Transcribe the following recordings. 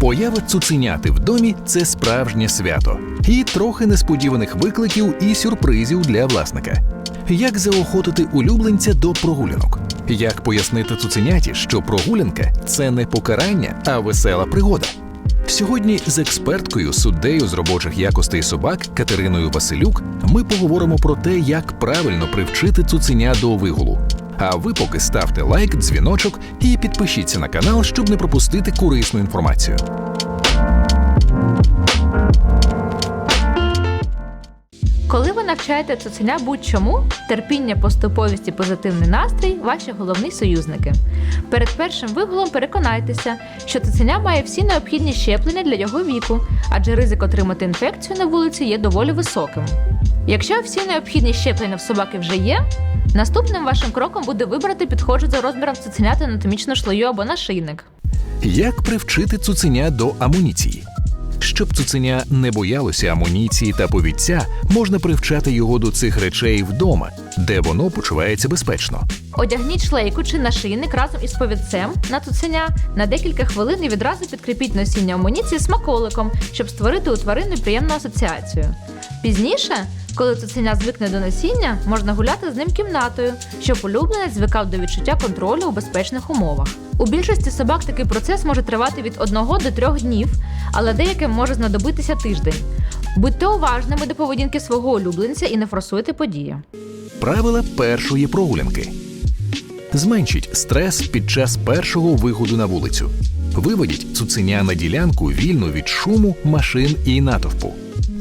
Поява цуценяти в домі це справжнє свято, і трохи несподіваних викликів і сюрпризів для власника. Як заохотити улюбленця до прогулянок? Як пояснити цуценяті, що прогулянка це не покарання, а весела пригода? Сьогодні з експерткою, суддею з робочих якостей собак Катериною Василюк ми поговоримо про те, як правильно привчити цуценя до вигулу. А ви поки ставте лайк, дзвіночок і підпишіться на канал, щоб не пропустити корисну інформацію. Коли ви навчаєте цуценя будь-чому, терпіння, поступовість і позитивний настрій ваші головні союзники. Перед першим вигулом переконайтеся, що цуценя має всі необхідні щеплення для його віку, адже ризик отримати інфекцію на вулиці є доволі високим. Якщо всі необхідні щеплення в собаки вже є, наступним вашим кроком буде вибрати підходжу за розміром цуценяти анатомічну шлею або нашийник. Як привчити цуценя до амуніції? Щоб цуценя не боялося амуніції та повідця, можна привчати його до цих речей вдома, де воно почувається безпечно. Одягніть шлейку чи нашийник разом із повідцем на цуценя на декілька хвилин і відразу підкріпіть носіння амуніції смаколиком, щоб створити у тварини приємну асоціацію. Пізніше, коли цуценя звикне до носіння, можна гуляти з ним кімнатою, щоб улюбленець звикав до відчуття контролю у безпечних умовах. У більшості собак такий процес може тривати від 1 до 3 днів, але деяким може знадобитися тиждень. Будьте уважними до поведінки свого улюбленця і не форсуйте події. Правила першої прогулянки. Зменшіть стрес під час першого виходу на вулицю. Виведіть цуценя на ділянку вільно від шуму, машин і натовпу.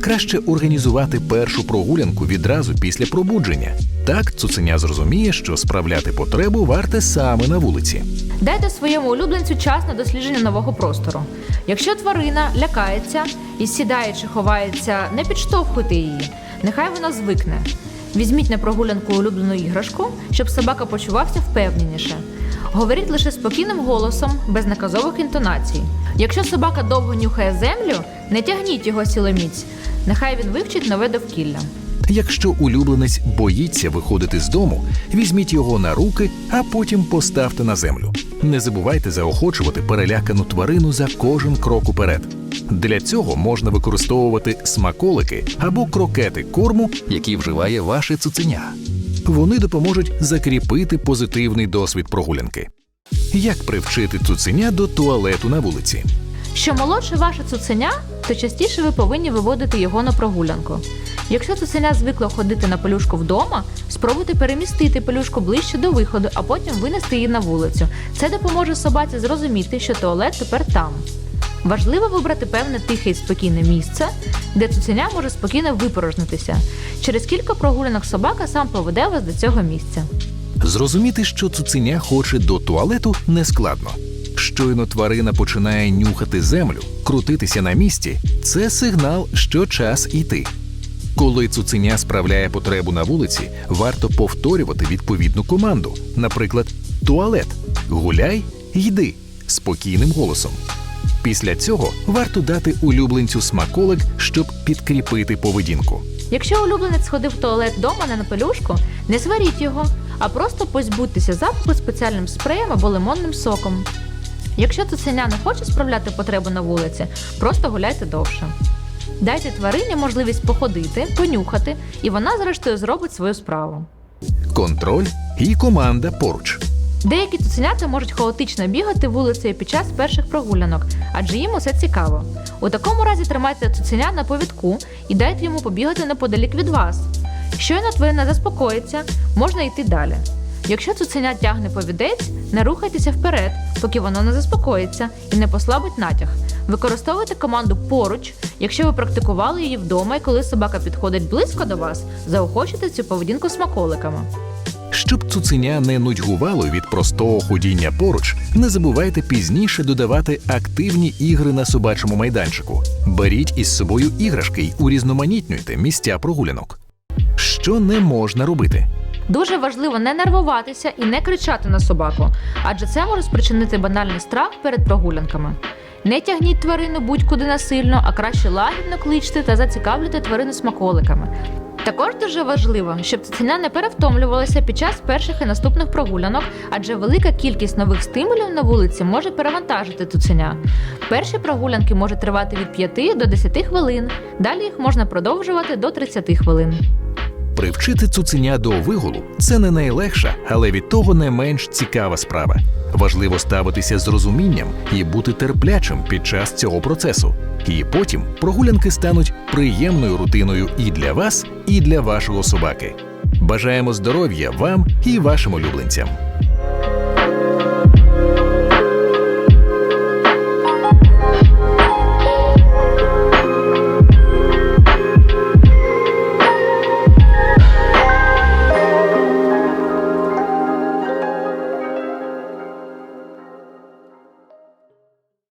Краще організувати першу прогулянку відразу після пробудження. Так цуценя зрозуміє, що справляти потребу варте саме на вулиці. Дайте своєму улюбленцю час на дослідження нового простору. Якщо тварина лякається і сідає чи ховається, не підштовхуйте її. Нехай вона звикне. Візьміть на прогулянку улюблену іграшку, щоб собака почувався впевненіше. Говоріть лише спокійним голосом, без наказових інтонацій. Якщо собака довго нюхає землю, не тягніть його сіломіць. Нехай він вивчить нове довкілля. Якщо улюбленець боїться виходити з дому, візьміть його на руки, а потім поставте на землю. Не забувайте заохочувати перелякану тварину за кожен крок уперед. Для цього можна використовувати смаколики або крокети корму, які вживає ваше цуценя. Вони допоможуть закріпити позитивний досвід прогулянки. Як привчити цуценя до туалету на вулиці? Що молодше ваше цуценя, то частіше ви повинні виводити його на прогулянку. Якщо цуценя звикло ходити на пелюшку вдома, спробуйте перемістити пелюшку ближче до виходу, а потім винести її на вулицю. Це допоможе собаці зрозуміти, що туалет тепер там. Важливо вибрати певне тихе і спокійне місце, де цуценя може спокійно випорожнитися. Через кілька прогулянок собака сам поведе вас до цього місця. Зрозуміти, що цуценя хоче до туалету, нескладно. Щойно тварина починає нюхати землю, крутитися на місці це сигнал, що час іти. Коли цуценя справляє потребу на вулиці, варто повторювати відповідну команду, наприклад, туалет, гуляй, йди спокійним голосом. Після цього варто дати улюбленцю смаколик, щоб підкріпити поведінку. Якщо улюбленець сходив в туалет вдома не на пелюшку, не сваріть його, а просто позбудьтеся запаху спеціальним спреєм або лимонним соком. Якщо цуценя не хоче справляти потребу на вулиці, просто гуляйте довше. Дайте тварині можливість походити, понюхати, і вона, зрештою, зробить свою справу. Контроль і команда поруч. Деякі цуценята можуть хаотично бігати вулицею під час перших прогулянок, адже їм усе цікаво. У такому разі тримайте цуценя на повідку і дайте йому побігати неподалік від вас. Щойно тварина заспокоїться, можна йти далі. Якщо цуценя тягне повідець, не рухайтеся вперед, поки воно не заспокоїться і не послабить натяг. Використовуйте команду поруч, якщо ви практикували її вдома і коли собака підходить близько до вас, заохочуйте цю поведінку смаколиками. Щоб цуценя не нудьгувало від простого ходіння поруч, не забувайте пізніше додавати активні ігри на собачому майданчику. Беріть із собою іграшки й урізноманітнюйте місця прогулянок. Що не можна робити? Дуже важливо не нервуватися і не кричати на собаку, адже це може спричинити банальний страх перед прогулянками. Не тягніть тварину будь-куди насильно, а краще лагідно кличте та зацікавлюйте тварину смаколиками. Також дуже важливо, щоб цуценя не перевтомлювалося під час перших і наступних прогулянок, адже велика кількість нових стимулів на вулиці може перевантажити цуценя. Перші прогулянки можуть тривати від 5 до 10 хвилин, далі їх можна продовжувати до 30 хвилин. Привчити цуценя до вигулу це не найлегша, але від того не менш цікава справа. Важливо ставитися з розумінням і бути терплячим під час цього процесу. І потім прогулянки стануть приємною рутиною і для вас, і для вашого собаки. Бажаємо здоров'я вам і вашим улюбленцям.